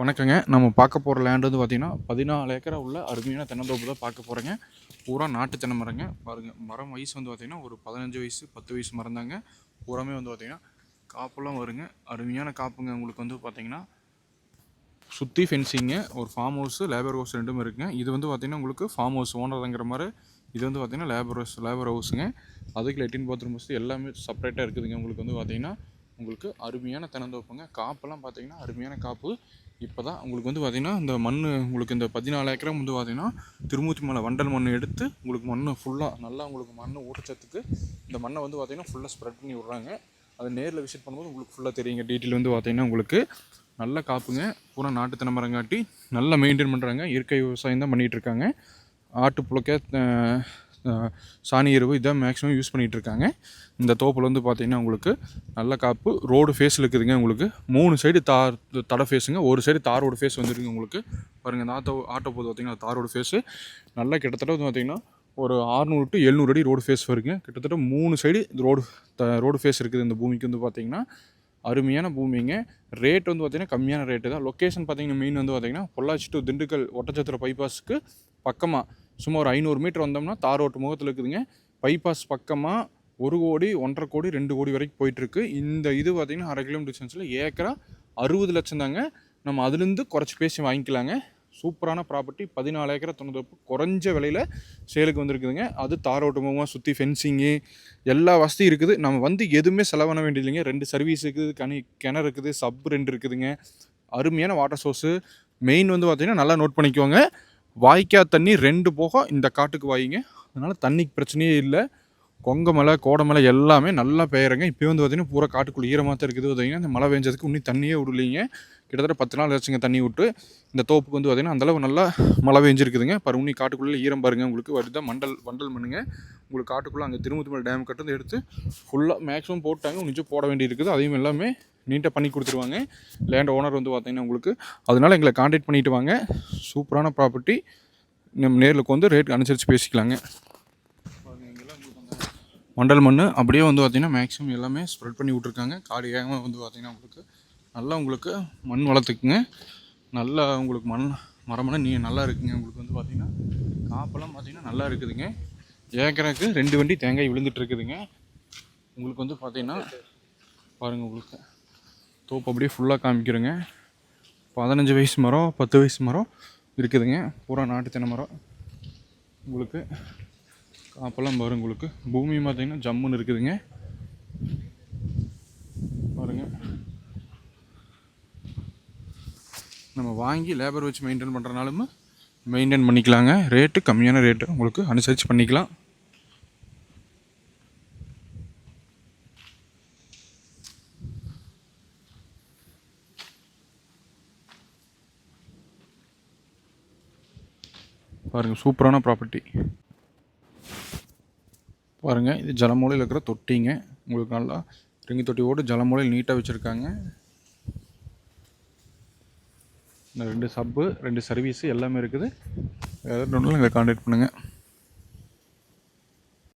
வணக்கங்க. நம்ம பார்க்க போகிற லேண்ட் வந்து பார்த்திங்கன்னா பதினாலு ஏக்கரா உள்ள அருமையான தென்னந்தோப்பு தான் பார்க்க போகிறேங்க பூரா நாட்டு தென்னை மரங்க. பாருங்கள் மரம் வயசு வந்து பார்த்திங்கன்னா ஒரு பதினஞ்சு வயசு பத்து வயசு மரம் தாங்க. பூராமே வந்து பார்த்திங்கன்னா காப்புலாம் வருங்க. அருமையான காப்புங்க உங்களுக்கு வந்து பார்த்திங்கன்னா சுற்றி ஃபென்சிங்க ஒரு ஃபார்ம் ஹவுஸ் லேபர் ஹவுஸ் ரெண்டும் இருக்குங்க. இது வந்து பார்த்திங்கன்னா உங்களுக்கு ஃபார்ம் ஹவுஸ் ஓனர்ங்கிற மாதிரி இது வந்து பார்த்திங்கன்னா லேபர் ஹவுஸ் லேபர் ஹவுஸுங்க அதுக்கு லெட்டின் பாத்ரூம் வசதி எல்லாமே செப்பரேட்டாக இருக்குதுங்க. உங்களுக்கு வந்து பார்த்திங்கன்னா உங்களுக்கு அருமையான தென்னந்தோப்புங்க. காப்பெல்லாம் பார்த்தீங்கன்னா அருமையான காப்பு. இப்போ தான் உங்களுக்கு வந்து பார்த்திங்கன்னா இந்த மண் உங்களுக்கு இந்த பதினாலு ஏக்கரம் வந்து பார்த்திங்கன்னா திருமூர்த்தி மலை வண்டல் மண் எடுத்து உங்களுக்கு மண் ஃபுல்லாக நல்லா உங்களுக்கு மண் ஊட்டச்சத்துக்கு இந்த மண்ணை வந்து பார்த்திங்கன்னா ஃபுல்லாக ஸ்ப்ரெட் பண்ணி விட்றாங்க. அதை நேரில் விசிட் பண்ணும்போது உங்களுக்கு ஃபுல்லாக தெரியுங்க. டீட்டெயில் வந்து பார்த்திங்கன்னா உங்களுக்கு நல்ல காப்புங்க. பூரா நாட்டு தென்னை மரங்காட்டி நல்லா மெயின்டைன் பண்ணுறாங்க இயற்கை விவசாயம் தான் பண்ணிகிட்ருக்காங்க ஆட்டு புழுக்க சாணி எருவு இதான் மேக்ஸிமம் யூஸ் பண்ணிகிட்டு இருக்காங்க இந்த தோப்பில் வந்து பார்த்தீங்கன்னா உங்களுக்கு நல்ல காப்பு ரோடு ஃபேஸில் இருக்குதுங்க உங்களுக்கு. மூணு சைடு தார் தடை ஃபேஸுங்க ஒரு சைடு தாரோட ஃபேஸ் வந்துருக்குங்க உங்களுக்கு. பாருங்கள் இந்த ஆட்டோ ஆட்டோ போது பார்த்திங்கன்னா தாரோட ஃபேஸு நல்லா கிட்டத்தட்ட வந்து பார்த்திங்கன்னா ஒரு ஆறுநூறு டு எழுநூறு அடி ரோடு ஃபேஸ் வருங்க. கிட்டத்தட்ட மூணு side road the road face இருக்குது இந்த பூமிக்கு வந்து பார்த்திங்கன்னா அருமையான பூமிங்க. ரேட் வந்து பார்த்திங்கன்னா கம்மியான ரேட்டு தான். லொக்கேஷன் பார்த்திங்கன்னா மெயின் வந்து பார்த்திங்கன்னா பொள்ளாச்சி டு திண்டுக்கல் ஒட்டச்சத்திர பைபாஸுக்கு பக்கமாக சும்மா ஒரு ஐநூறு மீட்டர் வந்தோம்னா தார் ரோட்டு முகத்தில் இருக்குதுங்க. பைபாஸ் பக்கமாக ஒரு கோடி ஒன்றரை கோடி ரெண்டு கோடி வரைக்கும் போயிட்டுருக்கு. இந்த இது பார்த்திங்கன்னா அரை கிலோமீட்டர் டிஸ்டன்ஸில் ஏக்கரா அறுபது லட்சம் தாங்க. நம்ம அதுலேருந்து குறைச்சி பேசி வாங்கிக்கலாங்க. சூப்பரான ப்ராப்பர்ட்டி பதினாலு ஏக்கரை தொண்ணூத்தொப்பு குறைஞ்ச விலையில் சேலுக்கு வந்திருக்குதுங்க. அது தாரோட்டமாக சுற்றி ஃபென்சிங்கு எல்லா வசதியும் இருக்குது. நம்ம வந்து எதுவுமே செலவான வேண்டியதில்லைங்க ரெண்டு சர்வீஸ் இருக்குது கனி கிணறு இருக்குது சப் ரெண்டு இருக்குதுங்க. அருமையான வாட்டர் சோர்ஸு மெயின் வந்து பார்த்திங்கன்னா நல்லா நோட் பண்ணிக்கோங்க. வாய்க்கா தண்ணி ரெண்டு போகம் இந்த காட்டுக்கு வாயிங்க. அதனால் தண்ணிக்கு பிரச்சனையே இல்லை. கொங்க மலை கோடை மலை எல்லாமே நல்லா பெயருங்க இப்போ வந்து பார்த்திங்கன்னா பூரா காட்டுக்குள்ளே ஈரமாக தான் இருக்குது. பார்த்தீங்கன்னா இந்த மழை பெஞ்சதுக்கு இன்னும் தண்ணியே விடலைங்க. கிட்டத்தட்ட பத்து நாள் ஆச்சுங்க தண்ணி விட்டு இந்த தோப்புக்கு வந்து பார்த்திங்கன்னா அந்தளவு நல்லா மழை பெஞ்சிருக்குதுங்க. பாரு உன்னி காட்டுக்குள்ளே ஈரம் பாருங்கள் உங்களுக்கு வருதான் மண்டல் வண்டல் மண்ணுங்க. உங்களுக்கு காட்டுக்குள்ளே அங்கே திருமுத்துமலை டேம் கட்டுறது எடுத்து ஃபுல்லாக மேக்ஸிமம் போட்டாங்க நிச்சயம் போட வேண்டியிருக்குது. அதையும் எல்லாமே நீட்டாக பண்ணி கொடுத்துருவாங்க. லேண்ட் ஓனர் வந்து பார்த்திங்கன்னா உங்களுக்கு அதனால் எங்களை காண்டாக்ட் பண்ணிட்டு வாங்க. சூப்பரான ப்ராப்பர்ட்டி நம்ம நேரில் வந்து ரேட் அனுசரித்து பேசிக்கலாங்க. மண்டல் மண் அப்படியே வந்து பார்த்திங்கன்னா மேக்ஸிமம் எல்லாமே ஸ்ப்ரெட் பண்ணி விட்ருக்காங்க காடு ஏகமாக வந்து பார்த்திங்கன்னா உங்களுக்கு நல்லா உங்களுக்கு மண் வளர்த்துக்குங்க. நல்லா உங்களுக்கு மண் மரமெல்லாம் நீ நல்லா இருக்குங்க. உங்களுக்கு வந்து பார்த்திங்கன்னா காப்பெல்லாம் பார்த்திங்கன்னா நல்லா இருக்குதுங்க. ஏக்கராக்கு ரெண்டு வண்டி தேங்காய் விழுந்துட்டு இருக்குதுங்க. உங்களுக்கு வந்து பார்த்திங்கன்னா பாருங்கள் உங்களுக்கு. தோப்பு அப்படியே ஃபுல்லாக காமிக்கிறோங்க. பதினஞ்சு வயசு மரம் பத்து வயசு மரம் இருக்குதுங்க. பூரா நாட்டு தென்னை மரம். உங்களுக்கு காப்பெல்லாம் பாருங்க உங்களுக்கு. பூமி பார்த்தீங்கன்னா ஜம்முன்னு இருக்குதுங்க. நம்ம வாங்கி லேபர் வச்சு மெயின்டைன் பண்ணுறனாலும் மெயின்டைன் பண்ணிக்கலாங்க. ரேட்டு கம்மியான ரேட்டு உங்களுக்கு அனுசரித்து பண்ணிக்கலாம். பாருங்கள் சூப்பரான ப்ராப்பர்ட்டி பாருங்கள் இது ஜலமூலையில் இருக்கிற தொட்டிங்க. உங்களுக்கு நல்லா ரிங்கி தொட்டியோடு ஜலமூலையில் நீட்டாக வச்சுருக்காங்க. இந்த ரெண்டு சப்பு ரெண்டு சர்வீஸு எல்லாமே இருக்குது. ஏதாவது ஒன்றும் எங்களை காண்டாக்ட் பண்ணுங்கள்